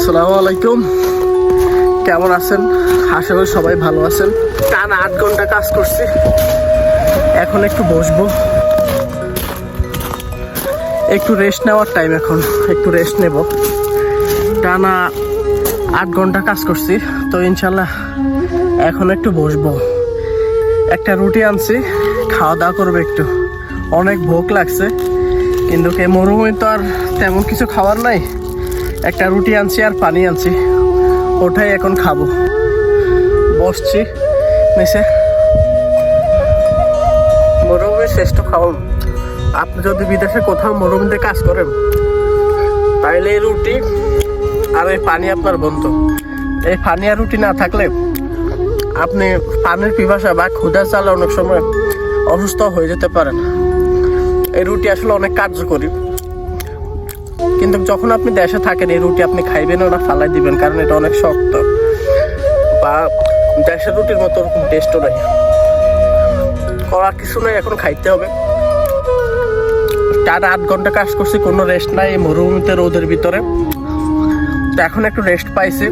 আসসালামু আলাইকুম। কেমন আছেন? আশা করি সবাই ভালো আছেন। টানা আট ঘণ্টা কাজ করছি। এখন একটু বসবো। একটু রেস্ট নেওয়ার টাইম এখন। একটু রেস্ট নেব। টানা আট ঘণ্টা কাজ করছি। তো ইনশাল্লাহ এখন একটু বসবো। একটা রুটি আনছি। খাওয়া দাওয়া করব একটু। অনেক ভোগ লাগছে। কিন্তু কে মরুভূমি তো আর তেমন কিছু খাবার নাই। একটা রুটি আনছি আর পানি আনছি। ওটাই এখন খাব। বসছি, নিচে। মরুভূমির শ্রেষ্ঠ খাওয়ান আপনি যদি বিদেশে কোথাও মরুভূমিতে কাজ করেন, তাহলে এই রুটি আর এই পানি আপনার বন্ধু। এই পানি আর রুটি না থাকলে আপনি পানির পিপাসা বা ক্ষুধা চালে অনেক সময় অসুস্থ হয়ে যেতে পারেন। এই রুটি আসলে অনেক কার্যকরী। কিন্তু যখন আপনি দেশে থাকেন, এই রুটি আপনি খাইবেন না ফালাই দিবেন, কারণ এটা অনেক শক্ত। বা দেশের রুটির মতো ওরকম টেস্টও নাই। করার কিছু নাই, এখন খাইতে হবে। চার আট ঘণ্টা কাজ করছি, কোনো রেস্ট নাই মরুভূমিতে রোদের ভিতরে। তো এখন একটু রেস্ট পাইছি।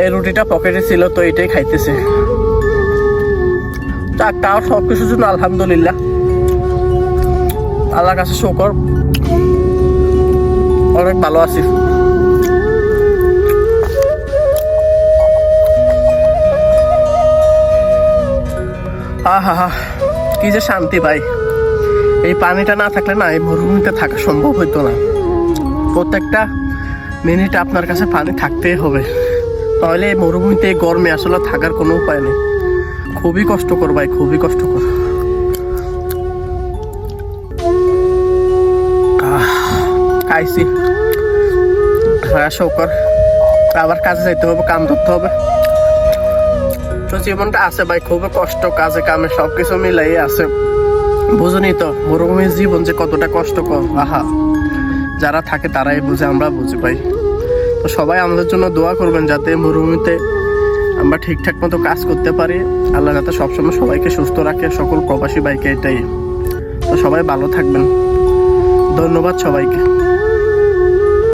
এই রুটিটা পকেটে ছিল, তো এটাই খাইতেছে। যাক, তাও সব কিছুর জন্য আলহামদুলিল্লাহ। আল্লাহর কাছে শকর। অনেক ভালো আছি। আহা কি যে শান্তি ভাই। এই পানিটা না থাকলে না এই মরুভূমিতে থাকা সম্ভব হইতো না। প্রত্যেকটা মিনিট আপনার কাছে পানি থাকতেই হবে। তাহলে এই মরুভূমিতে গরমে আসলে থাকার কোনো উপায় নেই। খুবই কষ্টকর ভাই, খুবই কষ্টকর। খাইছি। শোকর। আবার কাজে যাইতে হবে, কাম ধরতে হবে। তো জীবনটা আছে ভাই খুবই কষ্ট, কাজে কামে সবকিছু মিলাই আছে। বুঝুনি তো, মরুভূমির জীবন যে কতটা কষ্টকর, আহা। যারা থাকে তারাই বুঝে, আমরা বুঝি ভাই। তো সবাই আমাদের জন্য দোয়া করবেন যাতে মরুভূমিতে আমরা ঠিকঠাক মতো কাজ করতে পারি। আল্লাহ যাতে সবসময় সবাইকে সুস্থ রাখে, সকল প্রবাসী বাইকে এটাই। তো সবাই ভালো থাকবেন। ধন্যবাদ সবাইকে।